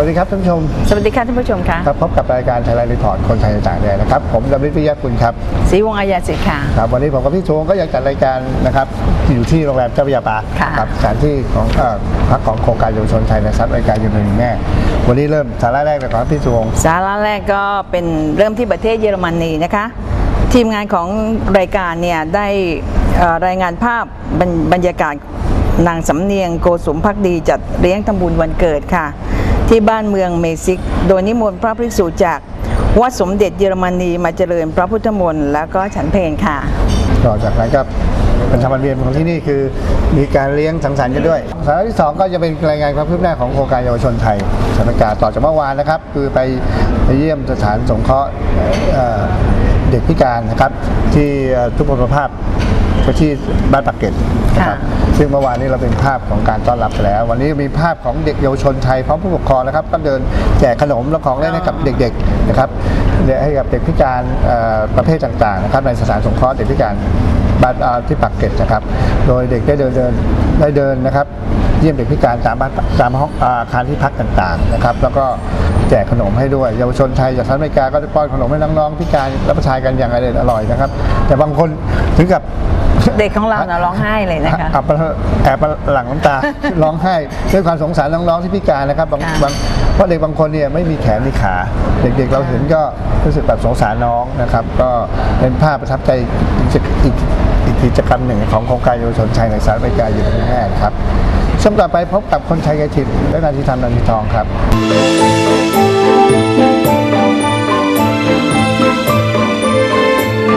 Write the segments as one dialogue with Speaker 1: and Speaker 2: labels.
Speaker 1: วัสดีครับท่านผู้ชม
Speaker 2: สวัสดีค่ะท่านผู้ชมค่ะ
Speaker 1: ครับพบกับรายการไทยรัฐรีพอร์ตคนไทยในต่างแดนนะครับผมดำริศวิทยาคุณครับ
Speaker 2: ศรีวงศ์อายาสิทธิ์ค่ะ
Speaker 1: ครับวันนี้ผมกับพี่ชงก็ยังจัดรายการนะครับอยู่ที่โรงแรมเจ้าพระยาปา
Speaker 2: ค่ะ
Speaker 1: ครับสถานที่ของเอ่อพักของโครงการเยาวชนไทยในซับรายการอยู่หนึ่งแม่วันนี้เริ่มสาระแรกเลยครับพี่ชง
Speaker 2: สาระแรกก็เป็นเริ่มที่ประเทศเยอรมนีนะคะทีมงานของรายการเนี่ยได้เอ่อรายงานภาพบรรบรรยากาศนางสำเนียงโกสุมพักดีจัดเลี้ยงทำบุญวันเกิดค่ะ ที่บ้านเมืองเมซิก โดยนิมนต์พระภิกษุจากวัดสมเด็จเยอรมนีมาเจริญพระพุทธมนต์แล้วก็ฉันเพลค่ะ
Speaker 1: ต่อจากนั้นก็เป็นธรรมเนียมของที่นี่คือมีการเลี้ยงสังสรรค์กันด้วย สาระที่สองก็จะเป็นรายงานความคืบหน้าของโครงการเยาวชนไทยสถานการณ์ต่อจากเมื่อวานนะครับ คือไปไปเยี่ยมสถานสงเคราะห์เด็กพิการนะครับที่เอ่อทุกพลภาพ ที่บ้านปากเกร็ดนะครับ
Speaker 2: ค่ะ
Speaker 1: ซึ่งเมื่อวานนี้เราเป็นภาพของการต้อนรับไปแล้ว วันนี้มีภาพของเด็กเยาวชนไทยพร้อมผู้ปกครองนะครับ ก็เดินแจกขนมและของเล่นให้กับเด็กๆนะครับให้กับเด็กพิการเอ่อประเภทต่างๆนะครับในสถานสงเคราะห์เด็กพิการบ้านอ่าที่ปากเกร็ดนะครับ โดยเด็กได้เดินเดินได้เดินนะครับ เยี่ยมเด็กพิการตามบ้านตามห้องอาคารที่พักต่างๆนะครับ แล้วก็แจกขนมให้ด้วย เยาวชนไทยจากสหรัฐอเมริกาก็จะป้อนขนมให้น้องๆพิการรับประทานกันอย่างอร่อยอร่อยนะครับ แต่บางคนถึงกับ
Speaker 2: เด็กของเราน่ะร้องไห้เลยนะคะ
Speaker 1: แอบแอบหลั่งน้ำตาร้องไห้ด้วยความสงสารน้องๆที่พิการนะครับบาง
Speaker 2: ค่ะ
Speaker 1: บางเพราะเด็กบางคนเนี่ยไม่มีแขนมีขา เด็กๆเราเห็นก็รู้สึกแบบสงสารน้องนะครับ ก็เป็นภาพประทับใจอีกอีกอีกกิจกรรมหนึ่งของโครงการเยาวชนชัยในสหรัฐอเมริกาอยู่ในแม่นะครับ ช่วงต่อไปพบกับคนชัยไกรถิ่นและนาทีธรรมนันทิทองครับ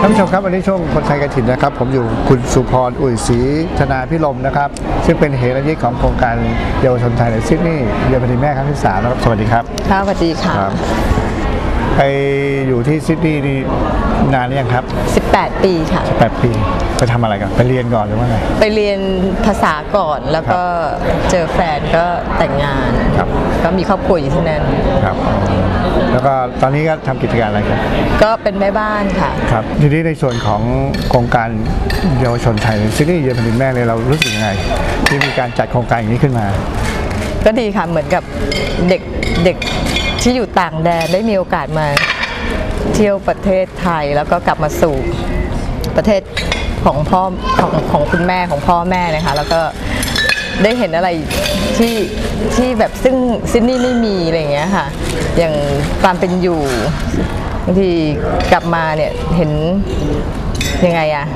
Speaker 1: ท่านผู้ชมครับวันนี้ช่วงคนไทยกระถินนะครับ ผมอยู่คุณสุพรอุ่ยศรีธนาพิรมนะครับ ซึ่งเป็นเหรัญยิกของโครงการเยาวชนไทยในซิดนีย์เยือนแผ่นดินแม่ครั้งที่สามนะครับสวัสดีครับ
Speaker 3: ค่ะสวัสดีค่ะ
Speaker 1: ครับไปอยู่ที่ซิดนีย์นี่ นานหรือยังครับ
Speaker 3: 18 ปีค่ะ
Speaker 1: แปดปี ไปทำอะไรกันไปเรียนก่อนหรือว่าไง
Speaker 3: ไปเรียนภาษาก่อนแล้วก็เจอแฟนก็แต่งงาน
Speaker 1: ครับ
Speaker 3: ก็มีครอบครัวอยู่ที่นั่น
Speaker 1: ครับ แล้วก็ตอนนี้ก็ทำกิจการอะไรกัน
Speaker 3: ก็เป็นแม่บ้านค่ะ
Speaker 1: ครับ ทีนี้ในส่วนของโครงการเยาวชนไทยในซิดนีย์เยือนแผ่นดินแม่เลยเรารู้สึกยังไง ที่มีการจัดโครงการอย่างนี้ขึ้นมา
Speaker 3: ก็ดีค่ะเหมือนกับเด็กเด็กที่อยู่ต่างแดนได้มีโอกาสมา เที่ยวประเทศไทยแล้วก็กลับมาสู่ประเทศของพ่อของของคุณแม่ของพ่อแม่นะคะ แล้วก็ได้เห็นอะไรที่ที่แบบซึ่งซิดนี่ไม่มีอะไรอย่างเงี้ยค่ะ อย่างความเป็นอยู่บางทีกลับมาเนี่ยเห็นยังไงอะ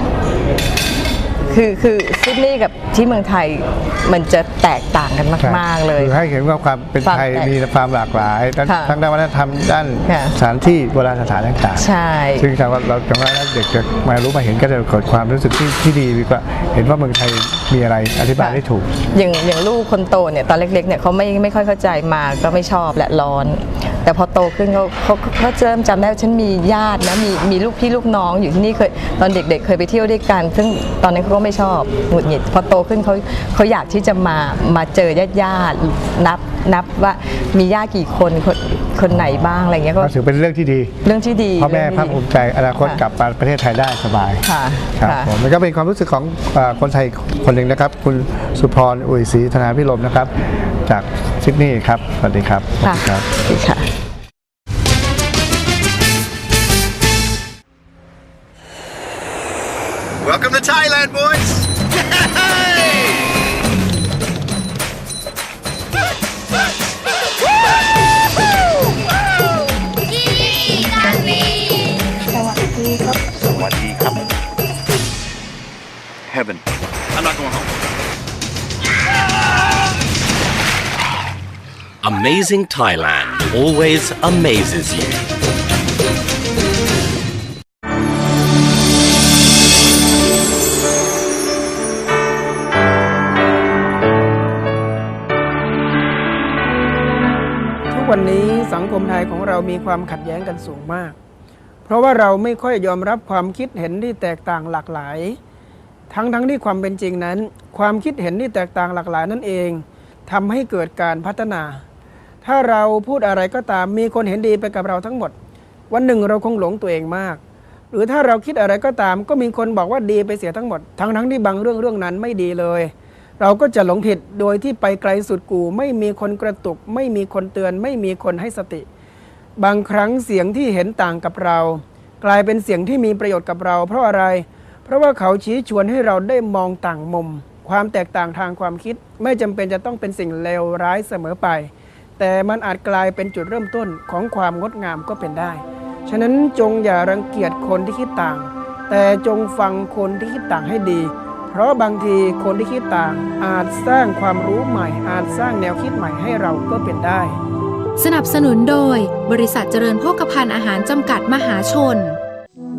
Speaker 3: คือคือซิดนีย์กับที่เมืองไทยมันจะแตกต่างกันมาก ๆ เลย
Speaker 1: คือให้เห็นว่าความเป็น
Speaker 3: ความ
Speaker 1: ไทย
Speaker 3: แตก
Speaker 1: มีความหลากหลายทั้ง
Speaker 3: ค่ะ
Speaker 1: ทั้งด้านวัฒนธรรมด้าน
Speaker 3: ค่ะ
Speaker 1: สถานที่โบราณสถานต่างๆ
Speaker 3: ใช่
Speaker 1: ซึ่งทางว่าเราจังว่าเด็กจะมารู้มาเห็นก็จะเกิดความรู้สึกที่ที่ดีดีกว่าเห็นว่าเมืองไทยมีอะไรอธิบายได้ถูก
Speaker 3: อย่างอย่างลูกคนโตเนี่ยตอนเล็กๆเนี่ยเขาไม่ไม่ค่อยเข้าใจมาก็ไม่ชอบและร้อน แต่พอโตขึ้นเขาเขาเขาเริ่มจำได้ว่าฉันมีญาตินะมีมีลูกพี่ลูกน้องอยู่ที่นี่เคยตอนเด็ก ๆ เคยไปเที่ยวด้วยกัน ซึ่งตอนนั้นเขาก็ไม่ชอบหงุดหงิด พอโตขึ้นเขาเขาอยากที่จะมามาเจอญาติญาตินับ นับว่ามีญาติกี่คนคนคนไหนบ้างอะไรเงี้ยก็
Speaker 1: ก็ถือเป็นเรื่องที่ดี
Speaker 3: เรื่องที่ดี
Speaker 1: พ่อแม่
Speaker 3: เรื่อง
Speaker 1: ภาค
Speaker 3: ที่
Speaker 1: ภู
Speaker 3: ดี
Speaker 1: มิใจอนาคต
Speaker 3: ค่ะ
Speaker 1: กลับมาประเทศไทยได้สบาย
Speaker 3: ค่ะ
Speaker 1: ครับ
Speaker 3: ค่ะ
Speaker 1: ผมมันก็เป็นความรู้สึกของเอ่อคนไทยคนหนึ่งนะครับ คุณสุพรอุ่ยศรีธนาพิรมนะครับ จากซิดนีย์ครับสวัสดีครับสวัส
Speaker 3: ค่ะ
Speaker 1: ดีครับ
Speaker 3: สวัสดีค่ะ
Speaker 4: Heaven. I'm not going home.
Speaker 5: Amazing Thailand always amazes you.
Speaker 6: ทุกวันนี้สังคมไทยของเรามีความขัดแย้งกันสูงมาก เพราะว่าเราไม่ค่อยยอมรับความคิดเห็นที่แตกต่างหลากหลาย ทั้งทั้งที่ความเป็นจริงนั้น ความคิดเห็นที่แตกต่างหลากหลายนั่นเองทำให้เกิดการพัฒนา ถ้าเราพูดอะไรก็ตามมีคนเห็นดีไปกับเราทั้งหมด วันหนึ่งเราคงหลงตัวเองมาก หรือถ้าเราคิดอะไรก็ตาม ก็มีคนบอกว่าดีไปเสียทั้งหมด ทั้งทั้งที่บางเรื่องเรื่องนั้นไม่ดีเลย เราก็จะหลงผิดโดยที่ไปไกลสุดกู ไม่มีคนกระตุก ไม่มีคนเตือน ไม่มีคนให้สติ บางครั้งเสียงที่เห็นต่างกับเรา กลายเป็นเสียงที่มีประโยชน์กับเรา เพราะอะไร เพราะว่าเขาชี้ชวนให้เราได้มองต่างมุม ความแตกต่างทางความคิด ไม่จำเป็นจะต้องเป็นสิ่งเลวร้ายเสมอไป แต่มันอาจกลายเป็นจุดเริ่มต้นของความงดงามก็เป็นได้ ฉะนั้นจงอย่ารังเกียจคนที่คิดต่าง แต่จงฟังคนที่คิดต่างให้ดี เพราะบางทีคนที่คิดต่าง อาจสร้างความรู้ใหม่ อาจสร้างแนวคิดใหม่ให้เราก็เป็นได้
Speaker 7: สนับสนุนโดย บริษัทเจริญโภคภัณฑ์อาหารจำกัดมหาชน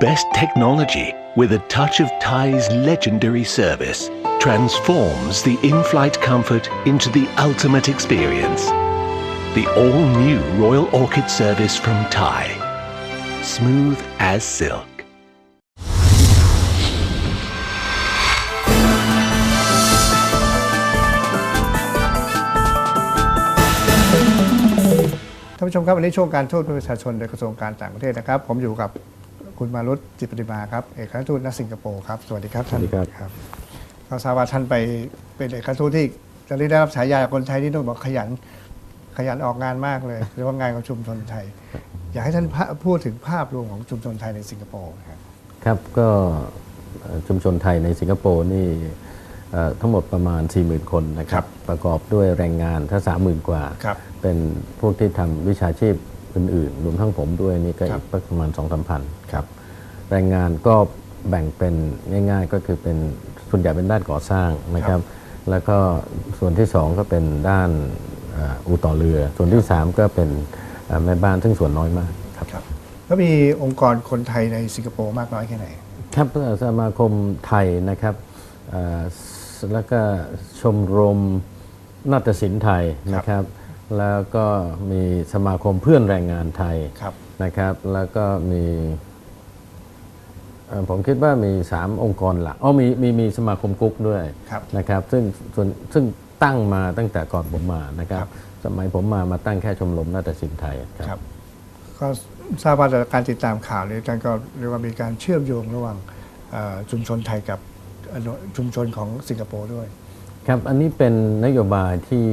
Speaker 5: best technology, with a touch of Thai's legendary service, transforms the in flight comfort into the ultimate experience. The all new Royal Orchid service from Thai. Smooth as silk.
Speaker 1: ท่านผู้ชมครับวันนี้ช่วงการทูตประชาชนโดยกระทรวงการต่างประเทศนะครับ ผมอยู่กับ คุณมารุตจิตปฏิมาครับเอกอัครทูตณสิงคโปร์ครับสวัสดีครับท่าน
Speaker 8: สวัสดีครับ
Speaker 1: ครับก็ทราบว่าท่านไปเป็นเอกอัครทูตที่จะได้รับฉายาจากคนไทยที่นู่นบอกขยัน ขยันออกงานมากเลยเรียกว่างานของชุมชนไทย อยากให้ท่านพะพูดถึงภาพรวมของชุมชนไทยในสิงคโปร์ครับ
Speaker 8: ครับก็เอ่อชุมชนไทยในสิงคโปร์นี่เอ่อทั้งหมดประมาณ 40,000 คนนะค
Speaker 1: ครั
Speaker 8: รับบประกอบด้วยแรงงานถ้า30,000 กว่า
Speaker 1: ครับ
Speaker 8: เป็นพวกที่ทำวิชาชีพ อื่นๆ รวมทั้งผมด้วยนี่ก็
Speaker 1: ครั
Speaker 8: อี
Speaker 1: บ
Speaker 8: กประมาณ2 3 0 0พันครับแรงงานก็แบ่งเป็นง่าย ๆ ก็คือเป็นส่วนใหญ่เป็นด้านก่อสร้างนะครับ แล้วก็ส่วนที่2ก็เป็นด้านเอ่ออู่ต่อเรือ ส่วนที่3ก็เป็นเอ่อแม่บ้านซึ่งส่วนน้อยมากครับ
Speaker 1: ครับแล้วมีองค์กรคนไทยในสิงคโปร์มากน้อยแค่ไหน
Speaker 8: ครับเอ่อสมาคมไทยนะครับเอ่อสแล้วก็ชมรมนาฏศิลป์ไทยนะครับ แล้วก็มีสมาคมเพื่อนแรงงานไทย
Speaker 1: ครับ
Speaker 8: นะครับ แล้วก็มีเอ่อผมคิดว่ามี 3 องค์กรหลักอ๋อมีมีมีสมาคมกุ๊กด้วย
Speaker 1: ครับ
Speaker 8: นะครับ ซึ่งส่วนซึ่งตั้งมาตั้งแต่ก่อนผมมานะครับ
Speaker 1: ครับ
Speaker 8: สมัยผมมามาตั้งแค่ชมรมนาฏศิลป์ไทยครับ
Speaker 1: ครับก็ทราบว่าจากการติดตามข่าวเนี่ยท่านก็เรียกว่ามีการเชื่อมโยงระหว่างเอ่อชุมชนไทยกับอนุชุมชนของสิงคโปร์ด้วย
Speaker 8: ครับอันนี้เป็นนโยบายที่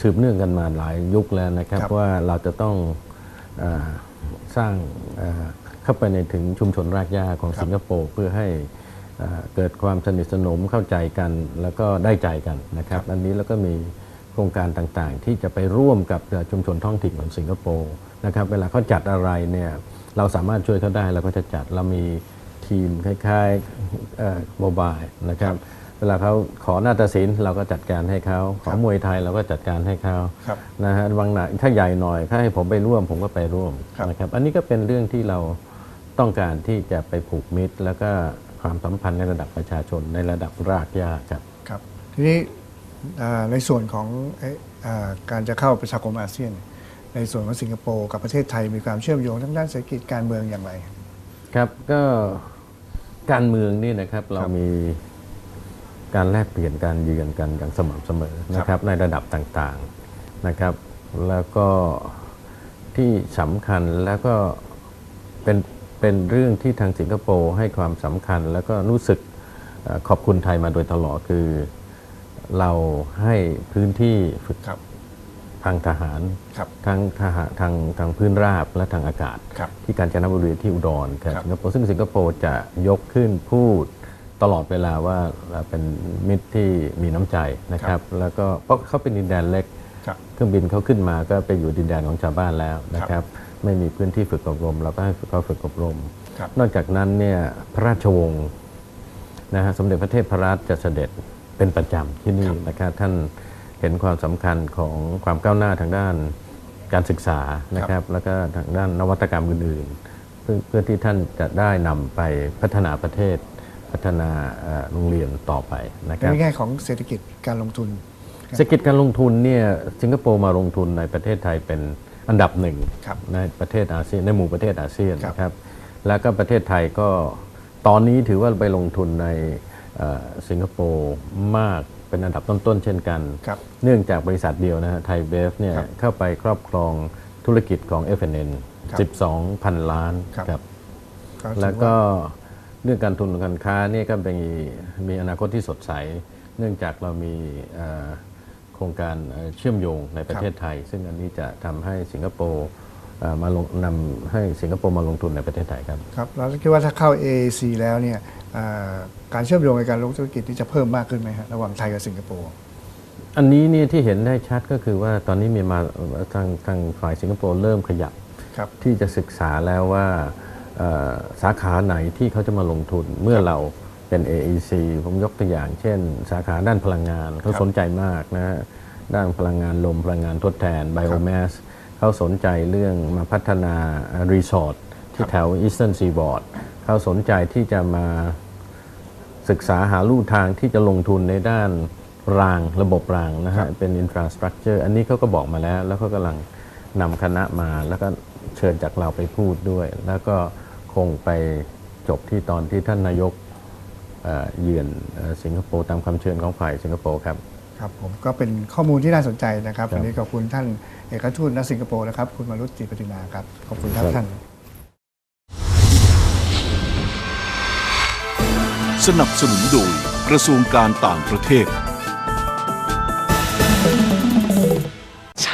Speaker 8: สืบเนื่องกันมาหลายยุคแล้วนะครับ
Speaker 1: ครับ
Speaker 8: ว่าเราจะต้องเออสร้างเอ่อเข้าไปในถึงชุมชนรากหญ้าของสิงคโปร์เพื่อให้เอ่อเกิดความสนิทสนมเข้าใจกัน แล้วก็ได้ใจกันนะครับอันนี้แล้วก็มีโครงการต่างๆ ที่จะไปร่วมกับชุมชนท้องถิ่นของสิงคโปร์นะครับเวลาเขาจัดอะไรเนี่ยเราสามารถช่วยเขาได้เราก็จะจัดเรามีทีมคล้ายๆโมบายนะครับ เวลาเขาขอนาฏศิลป์เราก็จัดการให้เขาขอมวยไทยเราก็จัดการให้เขา
Speaker 1: ครับ
Speaker 8: นะฮะบางหนาถ้าใหญ่หน่อยถ้าให้ผมไปร่วมผมก็ไปร่วม
Speaker 1: ครับ
Speaker 8: นะครับ อันนี้ก็เป็นเรื่องที่เราต้องการที่จะไปผูกมิตร แล้วก็ความสัมพันธ์ในระดับประชาชนในระดับรากหญ้าครับ
Speaker 1: ครับ ทีนี้เอ่อในส่วนของเอ่อเอ่อการจะเข้าประชาคมอาเซียน ในส่วนของสิงคโปร์กับประเทศไทยมีความเชื่อมโยงทั้งด้านเศรษฐกิจการเมืองอย่างไร
Speaker 8: ครับก็การเมืองนี่นะครับเรามี การแลกเปลี่ยนการเยือนกันอย่างสม่ำเสมอนะครับในระดับต่างๆนะครับ แล้วก็ที่สำคัญแล้วก็เป็นเป็นเรื่องที่ทางสิงคโปร์ให้ความสำคัญ แล้วก็รู้สึกเอ่อขอบคุณไทยมาโดยตลอดคือเราให้พื้นที่ฝึก
Speaker 1: ครับ
Speaker 8: ทางทหาร
Speaker 1: ครับ
Speaker 8: ทั้งทหารทางทางพื้นราบและทางอากาศ
Speaker 1: ครับ
Speaker 8: ที่กาญจนบุรีที่อุดรกับ
Speaker 1: ครับ
Speaker 8: สิงคโปร์ซึ่งสิงคโปร์จะยกขึ้นพูด ตลอดเวลาว่าเราเป็นมิตรที่มีน้ำใจนะครับ แล้วก็เพราะเขาเป็นดินแดนเล็ก
Speaker 1: ครับ
Speaker 8: เครื่องบินเขาขึ้นมาก็ไปอยู่ดินแดนของชาวบ้านแล้วนะครับ ไม่มีพื้นที่ฝึกอบรม เราก็ให้เขาฝึกอบรม
Speaker 1: ครับ
Speaker 8: นอกจากนั้นเนี่ยพระราชวงศ์นะฮะสมเด็จพระเทพรัตน์จะเสด็จเป็นประจำที่นี่นะครับท่านเห็นความสำคัญของความก้าวหน้าทางด้านการศึกษานะครับ แล้วก็ทางด้านนวัตกรรมอื่นๆเพื่อเพื่อที่ท่านจะได้นำไปพัฒนาประเทศ พัฒนาเอ่อโรงเรียนต่อไปนะค
Speaker 1: ใน
Speaker 8: รับ
Speaker 1: แง่ของเศรษฐกิจการลงทุน
Speaker 8: เศรษฐกิจการลงทุนเนี่ยสิงคโปร์มาลงทุนในประเทศไทยเป็นอันดับหนึ่ง
Speaker 1: ครับ
Speaker 8: ในประเทศอาเซียนในหมู่ประเทศอาเซียน
Speaker 1: ครับ
Speaker 8: นะครับแล้วก็ประเทศไทยก็ตอนนี้ถือว่าไปลงทุนในเอ่อสิงคโปร์มากเป็นอันดับต้น ๆ เช่นกัน
Speaker 1: ครับ
Speaker 8: เนื่องจากบริษัทเดียวนะฮะไทยเบฟเนี่ย
Speaker 1: ครับ
Speaker 8: เข้าไปครอบครองธุรกิจของ FNN
Speaker 1: ครับ
Speaker 8: 12,000 ล้าน
Speaker 1: ครับ
Speaker 8: ครับ
Speaker 1: ก็ถือ
Speaker 8: แล้วก็ เรื่องการทุนการค้าเนี่ยก็เป็นมีอนาคตที่สดใส เนื่องจากเรามีเอ่อโครงการเอ่อเชื่อมโยงในประเทศไทย ซึ่งอันนี้จะทำให้สิงคโปร์เอ่อมาลงนำให้สิงคโปร์มาลงทุนในประเทศไทยครับ
Speaker 1: ครับเราคิดว่าถ้าเข้า AAC แล้วเนี่ยอ่าการเชื่อมโยงในการลงธุรกิจนี่จะเพิ่มมากขึ้นไหมฮะระหว่างไทยกับสิงคโปร์
Speaker 8: อันนี้เนี่ยที่เห็นได้ชัดก็คือว่าตอนนี้มีมาทางทางฝ่ายสิงคโปร์เริ่มขยับ
Speaker 1: ครับ
Speaker 8: ที่จะศึกษาแล้วว่าเอ่อ สาขาไหนที่เขาจะมาลงทุนเมื่อเราเป็น AEC ผมยกตัวอย่าง เช่น สาขาด้านพลังงานเขาสนใจมากนะฮะด้านพลังงานลมพลังงานทดแทนไบโอแมสเขาสนใจเรื่องมาพัฒนารีสอร์ทที่แถว Eastern Seaboard เขาสนใจที่จะมาศึกษาหาลู่ทางที่จะลงทุนในด้านรางระบบรางนะ
Speaker 1: ครั
Speaker 8: ฮะ
Speaker 1: บ
Speaker 8: เป็นอินฟราสตรักเจอร์อันนี้เขาก็บอกมาแล้ว แล้วเขากำลังนำคณะมาแล้วก็เชิญจากเราไปพูดด้วย แล้วก็ คงไปจบที่ตอนที่ท่านนายกเอ่อเยือนเอ่อสิงคโปร์ตามคำเชิญของฝ่ายสิงคโปร์ครับ
Speaker 1: ครับผมก็เป็นข้อมูลที่น่าสนใจนะครับ
Speaker 8: ครับ
Speaker 1: วันนี้ขอบคุณท่านเอกทูตณสิงคโปร์นะครับ คุณมารุตจิปฏินาครับ ขอบคุณครับ
Speaker 8: ครับ
Speaker 1: ท่าน
Speaker 9: สนับสนุนโดยกระทรวงการต่างประเทศ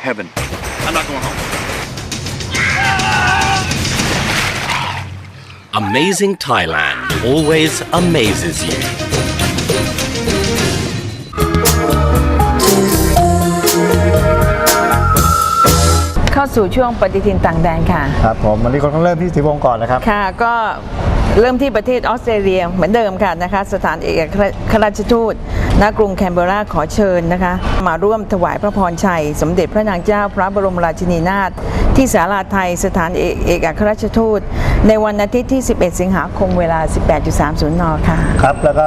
Speaker 4: Heaven. I'm not going home.
Speaker 5: Amazing Thailand always amazes you.
Speaker 2: เข้าสู่ช่วงปฏิทินต่างแดนค่ะ
Speaker 1: ครับผมวันนี้คนต้องเริ่มที่สีวงศ์ก่อนนะครับ
Speaker 2: ค่ะก็เริ่มที่ประเทศออสเตรเลียเหมือนเดิมค่ะนะคะ สถานเอกอัครราชทูต ณกรุงแคนเบราขอเชิญนะคะ มาร่วมถวายพระพรชัย สมเด็จพระนางเจ้าพระบรมราชินีนาถที่ศาลาไทยสถานเอกเอกอัครราชทูต ในวันอาทิตย์ที่ 11 สิงหาคมเวลา 18.30 น ค่ะ
Speaker 1: ครับ แล้วก็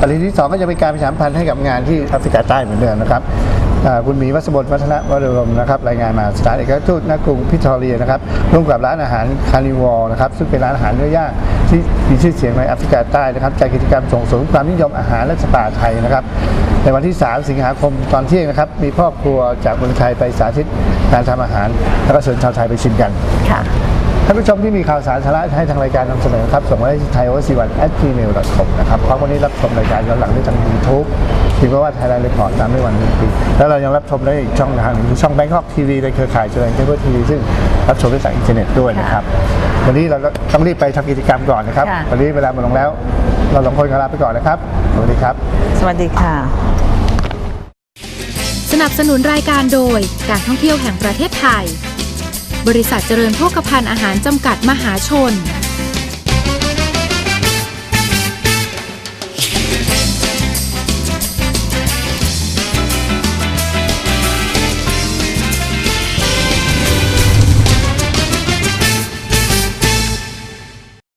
Speaker 1: ประเด็นที่ 2 ก็จะเป็นการประชาสัมพันธ์ให้กับงานที่แอฟริกาใต้เหมือนเดิมนะครับ คุณหมีวัสบลวัฒนวรมนะครับรายงานมาสถานเอกทูตณกรุงพิทอเรียนะครับร่วมกับร้านอาหารคานิวอลนะครับซึ่งเป็นร้านอาหารเนื้อย่างที่มีชื่อเสียงในแอฟริกาใต้นะครับจัดกิจกรรมส่งเสริมความนิยมอาหารและสปาไทยนะครับในวันที่ 3 สิงหาคมตอนเที่ยงนะครับ มีพ่อครัวจากเมืองไทยไปสาธิตการทำอาหาร แล้วก็เชิญชาวไทยไปชิมกัน
Speaker 2: ค่ะา
Speaker 1: นผู้ชมที่มีข่าวสารสาระให้ทางรายการนำเสนอครับส่งมาได้ที่ไทยโอซีวัน at gmail com นะครับเพราะวันนี้รับชมรายการย้อนหลังได้ทางยูทูบพิมพ์ว่าไทยแลนด์เรคคอร์ดตามด้วยวันหนึ่งปีแล้วเรายังรับชมได้อีกช่องทางหนึงคือช่องแบงคอกทีวีในเครือข่ายเจริญเคเบิลทีวีซึ่งรับชมได้จากอินเทอร์เน็ตด้วยนะครับวันนี้เราก็ต้องรีบไปทำกิจกรรมก่อนนะครับ
Speaker 2: ค่ะ
Speaker 1: วันนี้เวลาหมดลงแล้ว เราสองคนขอลาไปก่อนนะครับสวัสดีครับ
Speaker 2: สวัสดีค่ะ
Speaker 7: สนับสนุนรายการโดยการท่องเที่ยวแห่งประเทศไทย บริษัทเจริญโภคภัณฑ์อาหารจำกัดมหาชน